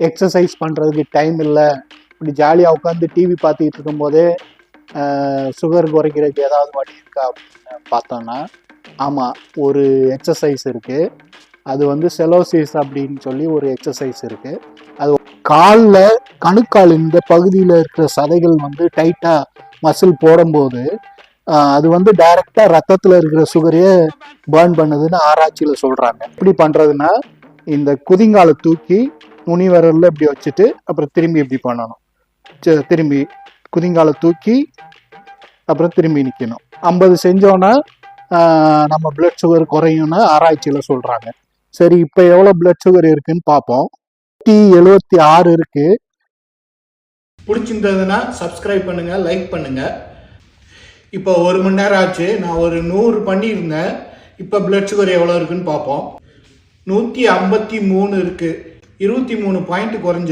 Exercise பண்ணுறதுக்கு time இல்லை. இப்படி ஜாலியாக உட்காந்து டிவி பார்த்துக்கிட்டு இருக்கும்போதே சுகர் குறைக்கிறதுக்கு ஏதாவது வழி இருக்கா அப்படின்னு பார்த்தோன்னா ஆமாம் ஒரு எக்ஸசைஸ் இருக்குது அது வந்து செலோசிஸ் அப்படின்னு சொல்லி ஒரு எக்ஸசைஸ் இருக்குது அது காலில் கணுக்கால் இந்த பகுதியில் இருக்கிற சதைகள் வந்து டைட்டாக மசில் போடும்போது அது வந்து டைரெக்டாக ரத்தத்தில் இருக்கிற சுகரையே பேர்ன் பண்ணுதுன்னு ஆராய்ச்சியில் சொல்கிறாங்க எப்படி பண்ணுறதுன்னா இந்த குதிங்காலை தூக்கி நுனி இப்படி வச்சுட்டு அப்புறம் திரும்பி இப்படி பண்ணணும். திரும்பி குதிங்காலை தூக்கி அப்புறம் திரும்பி நிற்கணும் ஐம்பது செஞ்சோன்னா நம்ம பிளட் சுகர் குறையும்னு ஆராய்ச்சியில் சொல்கிறாங்க சரி இப்போ எவ்வளோ பிளட் சுகர் இருக்குன்னு பார்ப்போம். நூற்றி எழுபத்தி ஆறு இருக்கு. பிடிச்சிருந்ததுன்னா சப்ஸ்கிரைப் பண்ணுங்க லைக் பண்ணுங்க. இப்போ ஒரு மணி நேரம் ஆச்சு. நான் ஒரு நூறு பண்ணியிருந்தேன். இப்போ பிளட் சுகர் எவ்வளோ இருக்குன்னு பார்ப்போம். நூற்றி ஐம்பத்தி மூணு இருக்குது இருபத்தி மூணு பாயிண்ட் குறைஞ்சி